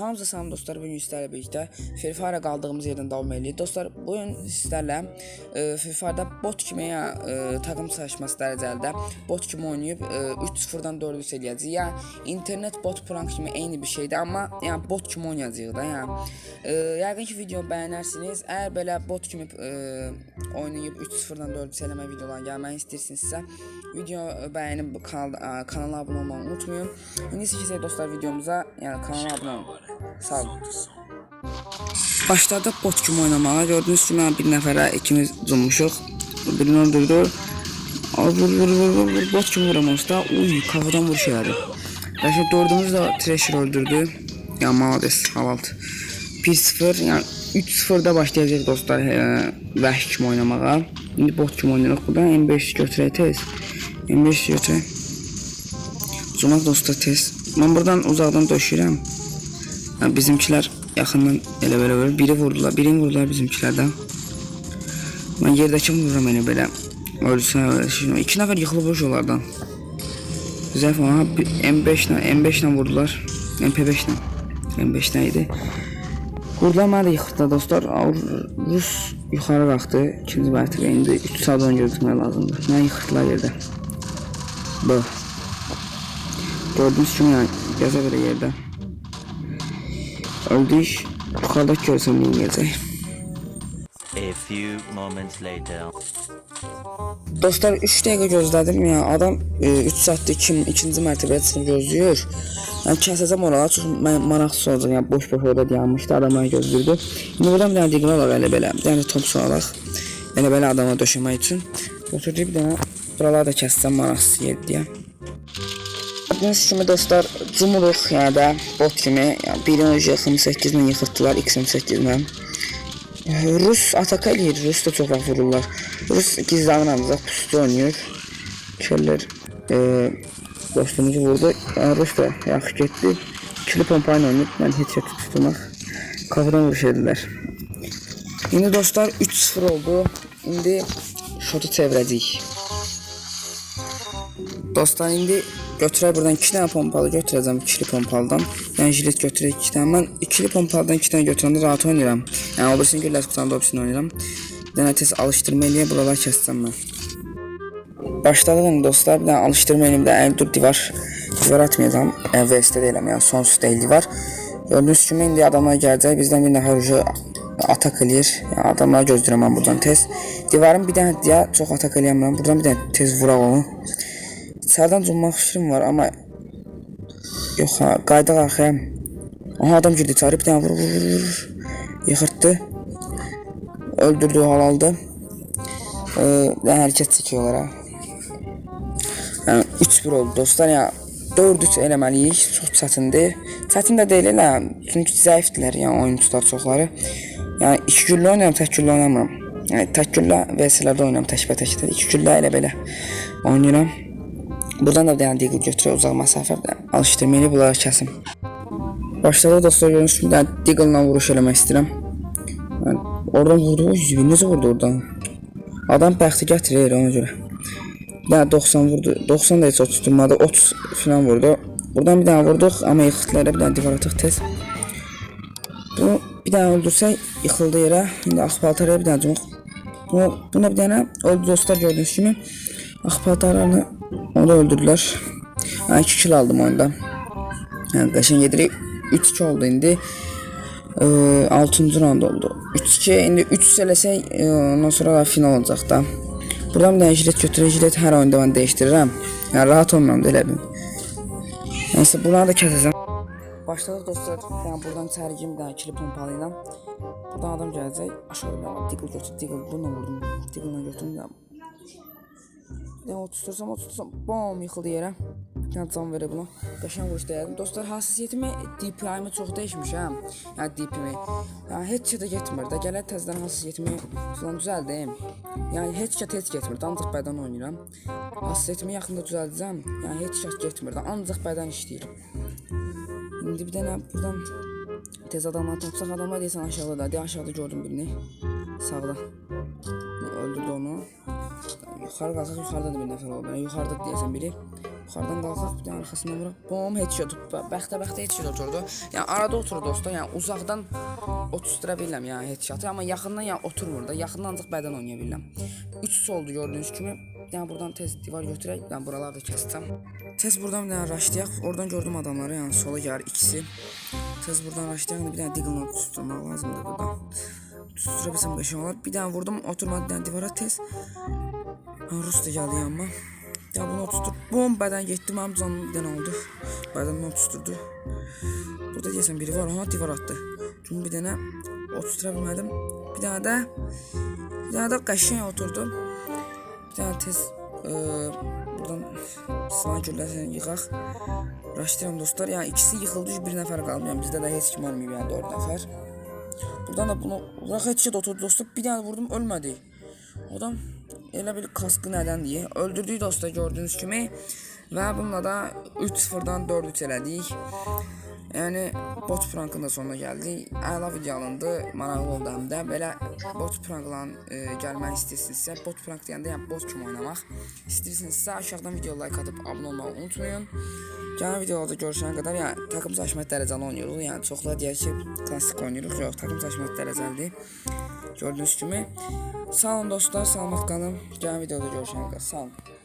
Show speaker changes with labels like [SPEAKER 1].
[SPEAKER 1] Hamınıza salam dostlar. Bugün sizlərlə birlikdə Free qaldığımız yerdən davam edirik. Dostlar, bu gün sizlərlə e, Free bot kimi ya e, takım çalışması dərəcələrdə bot kimi oynayıb e, 3-0-dan 4-3 eləyəcəyik. Yəni internet bot prank kimi eyni bir şeydir, amma yəni bot kimi oynayacağıq da, yəni. E, yəqin ki video bəyənərsiniz. Əgər belə bot kimi e, oynayıb 3-0-dan 4-3 eləmə videolar gəlməni istəyirsinizsə, video bəyənib kanal, e, kanala abunə olmağı unutmayın. İndi keçək dostlar videomuza, yəni kanala abunə olun. Sağ olun. Başladı bot kimi oynamağa. Gördüğünüz kimi bir nəfərə ikimiz cumuşuq. Birini öldürdü. Vur vur vur vur vur bot kimi vuramaz da. Uy kafadan vuruş elədi. Bəşə dördümüz də Thrasher öldürdü. Ya malades havalt. 1-0 yəni 3-0-da başlayacaq dostlar e, vəhş kimi oynamağa. İndi bot kimi oynayırıq. Burada M5 götürək tez. M5 götürək. Cumaq dostlar tez. Mən buradan uzaqdan döşürəm. Yəni bizimkilər yaxından elə belə vurur. Biri vurdular, birini vurdular bizimkilərdən. Mən yerdəki vururam elə belə. Ölsün öyle şey. İki nəfər yıxılıb onlardan. Ha, bir M5 ilə M5 ilə vurdular. MP5 ilə. M5 ilə idi. Vurdular mənə də yıxıldı dostlar. Rus yuxarı qalxdı. İkinci mərtəbə indi 3 saat ön gözükmək lazımdır. Mənə yıxıldılar yerdə. Bu. Gördüğünüz kimi yani yaza belə yerdə. Öldük. Yukarıdaki görsem yiyecek.
[SPEAKER 2] A few moments later.
[SPEAKER 1] Dostlar 3 dəqiqə gözlədim ya. Adam 3 saatdır kim ikinci mərtəbəyə çıxıb gözləyir. Yəni kəsəcəm oraları çox maraqsız olacaq. Yəni boş-boş orada dayanmışdı, adamlar gözləyirdi. İndi buradan bir dənə diqlə alaq elə belə. Bir dənə top salaq. Elə belə adama döşəmək üçün. Götürdük bir dənə. Buraları da kəssəm maraqsız yer deyə. Gördüğünüz kimi dostlar cumuruq yəni də bot kimi yəni birini önce 28 ilə yıxırtdılar X28 ilə. Rus ataka eləyir, Rus da çox vaxt vururlar. Rus gizlanır pusu oynayır. Keller e, dostumuzu vurdu. Yəni Rus da yaxşı getdi. İkili pompa ilə oynayıb, mən heç şey tutmaq. Kafadan vuruş edilər. İndi dostlar 3-0 oldu. İndi şotu çevirəcəyik. Dostlar indi götürər buradan 2 dənə pompalı götürəcəm ikili pompalıdan. Yəni jilet götürək 2 dənə. Mən ikili pompalıdan 2 dənə götürəndə rahat oynayıram. Yəni o birisini gülləs qutanda o birisini oynayıram. Dənə tez alışdırma eləyə buralar kəssəm mən. Başladıq indi dostlar. Bir dənə alışdırma elimdə əl dur divar. Divar atmayacağam. Yəni VS-də deyiləm. Yəni sonsuz deyil divar. Gördüyünüz kimi indi adamlar gələcək. Bizdən bir nəfər ucu atak eləyir. Yəni adamları gözləyirəm mən buradan tez. Divarın bir dənə deyə çox atak eləyəmirəm. Buradan bir dənə tez vuraq onu. İçərdən cummaq fikrim var amma yox ha, qaydaq arxaya. Aha adam girdi içəri bir dənə vur vur vur vur. Yıxırtdı. Öldürdü halaldı. Ee, hərəkət çəkiyorlar ha. Yəni 3-1 oldu dostlar ya. 4-3 eləməliyik. Çox çətindir. Çətin də deyil elə. Çünki zəifdirlər yəni oyunçular çoxları. Yəni 2 güllə oynayıram, tək güllə oynamıram. Yəni tək güllə VS-lərdə oynayıram təkbətəkdə. 2 güllə elə belə oynayıram. Buradan da bir dənə deagle götürək uzaq məsafədə. Alışdırmayı bunları kəsim. Başladı dostlar kimi bir dənə deagle-la vuruş eləmək istəyirəm. Oradan vurdu, o 100 necə vurdu oradan? Adam bəxti gətirir ona görə. Bir dənə 90 vurdu. 90 da heç o tutulmadı. 30 falan vurdu. Buradan bir dənə vurduq amma yıxıtlara bir dənə divar atıq tez. Bunu bir dənə öldürsək yıxıldı yerə. İndi asfaltaraya bir dənə cumuq. Bu, buna bir dənə öldü dostlar gördüyünüz kimi. Asfaltarlarını onu da öldürdülər. Yəni 2 kill aldım oyunda. Yəni qəşəng yedirik. 3-2 oldu indi. 6-cı round oldu. 3-2 indi 3 eləsək e, ondan sonra final olacaq da. Buradan bir dənə jilet götürək. Jilet hər oyunda mən dəyişdirirəm. Yəni rahat olmuram da elə bil. Nəysə bunları da kəsəcəm. Başladıq dostlar. Yəni buradan bir dənə ikili pompalı. Buradan adam gələcək. Aşağı bir dənə diggle götür. Diggle bununla vurdum. Diggle-la götürdüm. Dənə otursam, otursam, bam yıxıldı yerə. Bir dənə can verə buna. Qəşəng vuruş. Dostlar, hassasiyyətimi DPI-mi çox dəyişmişəm. Yəni DP-mi. Yəni heç də getmir də. Gələ təzədən hassasiyyətimi falan düzəldim. Yəni heç kət heç getmir. Ancaq bədən oynayıram. Hassasiyyətimi yaxında düzəldəcəm. Yəni heç kət getmir də. Ancaq bədən işləyirəm. İndi bir dənə buradan tez adamlar tapsaq adamlar deyəsən aşağıda. Deyə aşağıda gördüm birini. Sağda. Öldürdü onu. Yuxarı qalxaq yuxarıda da bir nəfər oldu. Yəni yuxarıda deyəsən biri. Yuxarıdan qalxaq, bir də arxasından vuraq. Bom, headshot. Bəxtə-bəxtə headshot oturdu. Yəni arada oturur dostlar. Yəni uzaqdan otustura bilirəm yəni headshot, amma yaxından yəni oturmur da. Yaxından ancaq bədən oynaya bilirəm. 3 oldu gördüyünüz kimi. Yəni buradan tez divar götürək. Yəni buraları da kəsəcəm. Tez buradan bir dənə raşlayaq. Oradan gördüm adamları, yəni sola gəlir ikisi. Tez buradan raşlayaq. Bir dənə diggle tutturmaq lazımdır buradan. Tuttura bilsəm qəşəng olar. Bir dənə vurdum, oturmadı dənə divara tez. Rus da gəldi yanıma. Ya bunu oturtdur. Bom bədən getdi, mənim canım bir dənə oldu. Bədənini oturtdurdu. Burada deyəsən biri var, ha divar atdı. Çünki bir dənə oturtura bilmədim. Bir dənə də bir dənə də qəşəng oturdu. Bir dənə tez e, buradan sıvan güllərini yığaq. Raşlayıram dostlar. Yəni ikisi yıxıldı, bir nəfər qaldı. Yəni bizdə də heç kim olmayıb, yəni 4 nəfər. Buradan da bunu bırak headshot oturdu dostlar. Bir dənə vurdum ölmədi. Adam bir kaskı nədən deyə öldürdük dostlar gördüyünüz kimi və bununla da 3-0-dan 4-3 elədik. Yəni bot prankın da sonuna gəldik. Əla video alındı, maraqlı oldu həm də. Belə bot prankla e, gəlmək istəyirsinizsə, bot prank deyəndə yəni bot kimi oynamaq istəyirsinizsə aşağıdan video like atıb abunə olmağı unutmayın. Gələn videolarda görüşənə qədər yəni takım seçmək dərəcəli oynayırıq. Yəni çoxlar deyər ki, klassik oynayırıq. Yox, takım seçmək dərəcəlidir. Gördüyünüz kimi. Sağ olun dostlar, salamat qalın. Gələn videoda görüşənə qədər. Sağ olun.